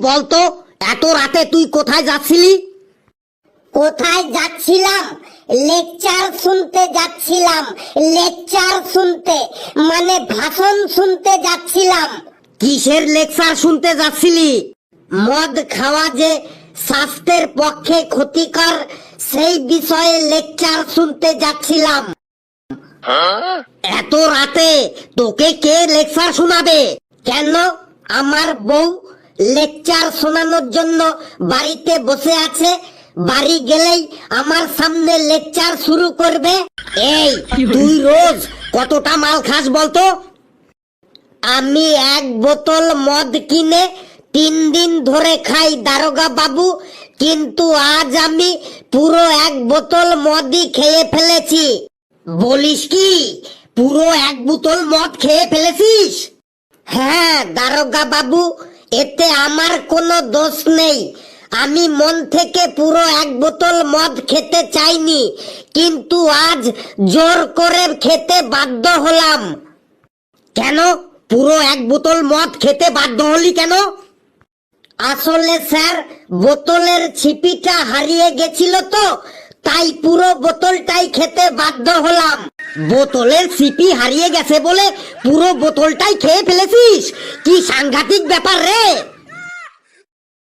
বলতো এত রাতে তুই কোথায় যাচ্ছিলি? কোথায় যাচ্ছিলাম? লেকচার শুনতে যাচ্ছিলাম। লেকচার শুনতে মানে ভাষণ শুনতে যাচ্ছিলাম। কিসের লেকচার শুনতে যাচ্ছিলি? মদ খাওয়া যে স্বাস্থ্যের পক্ষে ক্ষতিকর সেই বিষয়ে লেকচার শুনতে যাচ্ছিলাম। এত রাতে তোকে কে লেকচার শোনাবে? কেন? আমার বউ লেকচার শোনানোর জন্য বাড়িতে বসে আছে। বাড়ি গেলেই আমার সামনে লেকচার শুরু করবে। এই তুই রোজ কতটা মাল খাস বলতো? আমি এক বোতল মদ কিনে তিন দিন ধরে খাই দারোগা বাবু কিন্তু আজ আমি পুরো এক বোতল মদই খেয়ে ফেলেছি। বলিস কি? পুরো এক বোতল মদ খেয়ে ফেলেছিস? হ্যাঁ দারোগা বাবু এতে আমার কোনো দোষ নেই। আমি মন থেকে পুরো এক বোতল মদ খেতে চাইনি, কিন্তু আজ জোর করে খেতে বাধ্য হলাম। কেন? পুরো এক বোতল মদ খেতে বাধ্য হলি কেন? আসলে স্যার, বোতলের ছিপিটা হারিয়ে গেছিল তো, তাই পুরো বোতলটাই খেতে বাধ্য হলাম। বোতলের সিপি হারিয়ে গেছে বলে পুরো বোতলটাই খেয়ে ফেলেছিস? কি সাংঘাতিক ব্যাপার রে?